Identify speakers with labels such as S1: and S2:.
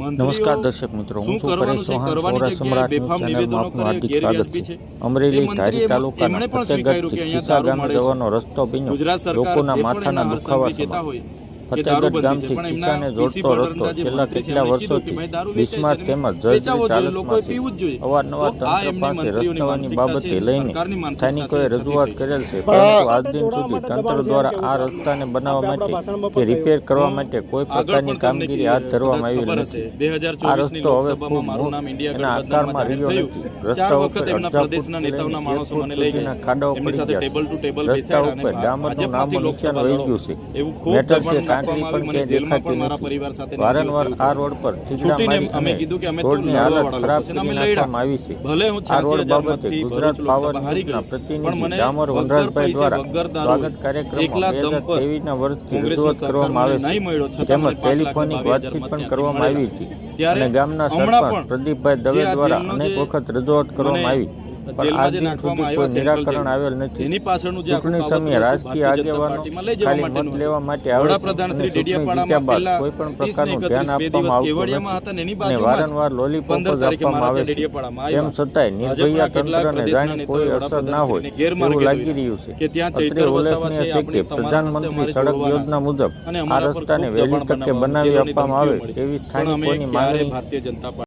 S1: નમસ્કાર દર્શક મિત્રો હું છું પરેશ ચૌહાણ સૌરાષ્ટ્ર
S2: બેફામ
S1: ચેનલમાં
S2: નિવેદનો
S1: આપનું હાર્દિક સ્વાગત છે. અમરેલી ધારી તાલુકાના
S2: એમણે પણ સ્વીકાર્યું કે અહીંયા
S1: ખિસ્સા ગામે. જવાનો રસ્તો ભીનો લોકોના માથાના દુખાવા સમાન ગામથી
S2: છે,
S1: જોડતો રસ્તો છેલ્લા કેટલા વર્ષોથી બિસ્માર તેમજ હાલતમાં છે. અવારનવાર તંત્ર પાસે રસ્તાઓની બાબતે લઈને સ્થાનિકોએ રજૂઆત કરેલ છે. પરંતુ આજ દિન સુધી તંત્ર દ્વારા આ રસ્તાને બનાવવા માટે કે રિપેર કરવા માટે કોઈ પ્રકારની કામગીરી હાથ ધરવામાં આવી નથી. આ રસ્તો હવે ખૂબ
S2: મારું નામ ઇન્ડિયા
S1: એના આકારમાં રહ્યો નથી. રસ્તા ઉપર
S2: એમના
S1: અડધા
S2: પ્રદેશના નેતાઓના માણસો મને લઈ ગયા.
S1: ખાડાઓ પડી ગયા
S2: ટેબલ
S1: રસ્તા ઉપર ડામરનું નામો નિશાન વહી ગયું છે કે પણ દેખાતી નથી. વારંવાર આ રોડ પર મારી
S2: અમે
S1: રોડની હાલત ખરાબ કરી નાખવામાં આવી છે. આ રોડ બાબતે ગુજરાત પાવર
S2: ગઈ.
S1: પ્રતિનિધિ ડામર વનરાજભાઈ દ્વારા સ્વાગત કાર્યક્રમમાં બે હજાર વર્ષથી રજૂઆત કરવામાં આવે છે. તેમજ ટેલિફોનિક વાતચીત પણ કરવામાં આવી હતી. અને ગામના સરપંચ પ્રદીપભાઈ દવે દ્વારા અનેક વખત રજૂઆત કરવામાં આવી.
S2: જેલમાં જે નાખવામાં આવ્યા
S1: નિરાકરણ આવેલ નથી.
S2: એની પાછળનું જે
S1: ચૂંટણી
S2: કાવતરું
S1: સમયે
S2: હતું,
S1: રાજકીય આગેવાનો
S2: પાર્ટીમાં લઈ જવા
S1: ખાલી મત લેવા માટે
S2: વડાપ્રધાન
S1: અને
S2: શ્રી ડેડિયાપાડામાં પહેલા
S1: કોઈ પણ પ્રકારનું ધ્યાન આપવામાં આવતું
S2: હતા એની બાજુમાં
S1: વારંવાર લોલીપોપ
S2: 15
S1: આપવામાં આવે છે. તેમ છતાંય નિર્ભયા તંત્રને કોઈ અસર ના હોય. એવું લાગી રહ્યું છે.
S2: કે ત્યાં વસાવા છે,
S1: પ્રધાનમંત્રી સડક યોજના મુજબ આ રસ્તાને વહેલી તકે બનાવી આપવામાં આવે. તેવી સ્થાનિકોની માંગણી
S2: ભારતીય જનતા